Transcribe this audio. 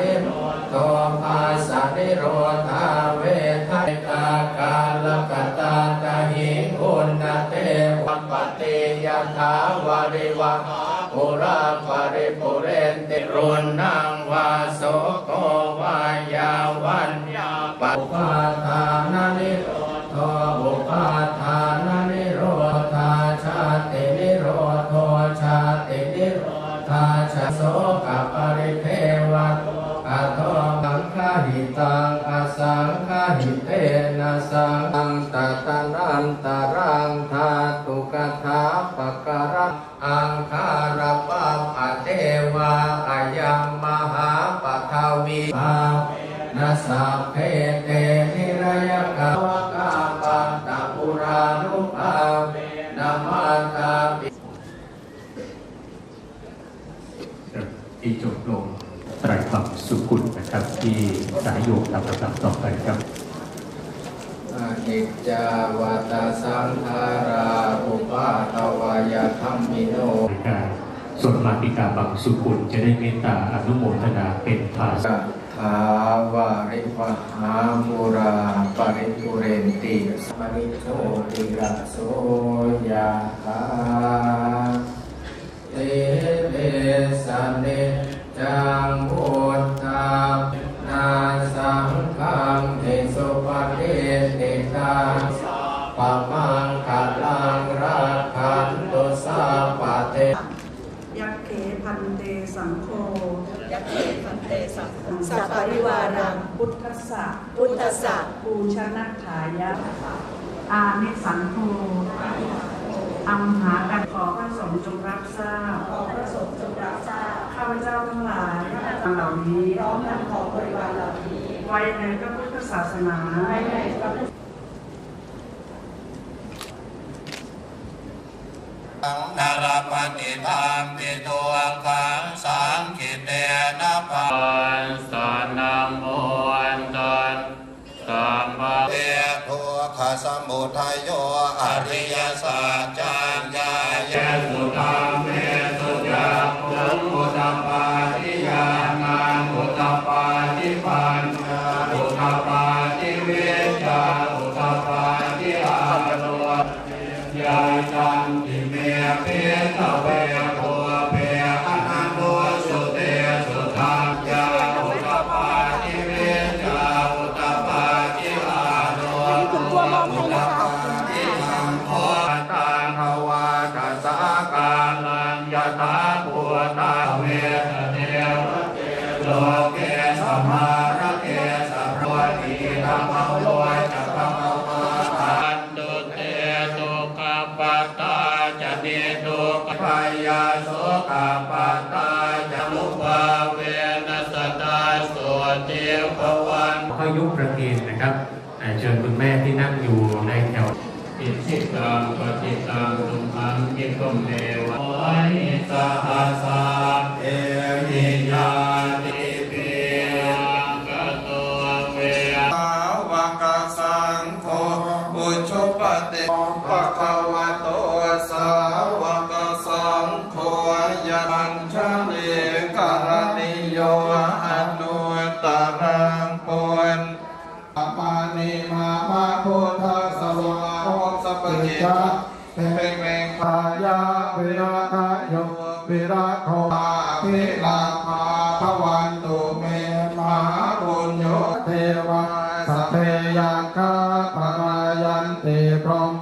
นิโรธภาสานิโรธาเวทากากาลกตาตาหิอุณนเตวัปติยถาวาริวหาปุราปริปุเรนติรุนังวาโสโกวายาวันยาปัปปาทานานิโรธบุปาทานานิโรธาชาตินิโรธชาตินิโรธาชาโสกปริเทวะ สังฆาหิเตนะสังฆังตตะนันตรังธาตุกถาปะกะระอังคาระปัมอเทวาอายังมหาปะทวีภานัสะเพเตนิรยกาวกาปันตปุรานุภาเวนะมาตาปิที่จบลงไตรคำสุกุ ครับที่สายโยกทำประจำต่อไปครับอนิจจาวตาสังขาราอุปาทวายธรรมิโนในการสวดมาติกาบังสุกุลจะได้เมตตาอนุโมทนาเป็นภาษาทาวาริวหามุราปริปุเรนติสมนิโชติระโสยะหา สังฆังเทสุปฏิติตาปะมังคัลลังรักขันตุสาปะเตยักเขพันเตสังโฆยักเขพันเตสังสัพปริวารังพุทธสสะพุทธสสะปูชนะขายะอานิสังโฆอัมหากันขอพระสงฆ์จงรับทราบ พเจ้าทั้งหลายเหล่านี้พร้อมทั้งของบริวารเหล่านี้ ไว้ในพระพุทธศาสนาไว้ในพระพุทธนารปฏิธรรมปิตัวกังสังคิเตนะปันสานังโมอันตันสัมภะเตทุกขสมุทัยโยอริยสัจจ เวทเทวเกโลเกสมาระเกสัพพวติธรรมโลจักขมมาอันตุเตตุกปตตาจะเนตุกพยาโสกปตตาจะมุปาเวนัสตาสวเทภวันข้อยกประเคนนะครับเชิญคุณแม่ที่นั่งอยู่ในแถวอิสิตังปฏิตังตุมังกิปเมวะโอนิสหัสส วเวสาวกสังโฆอุชุปฏิปะคะวโตสาวกสังโฆยัญชลิกรณิโยอนุตตรังปุณปานิมามาพุทธสวะโอสัพพิจาเพ่งเมงพายาวิราคโยวิราโค เทลาภา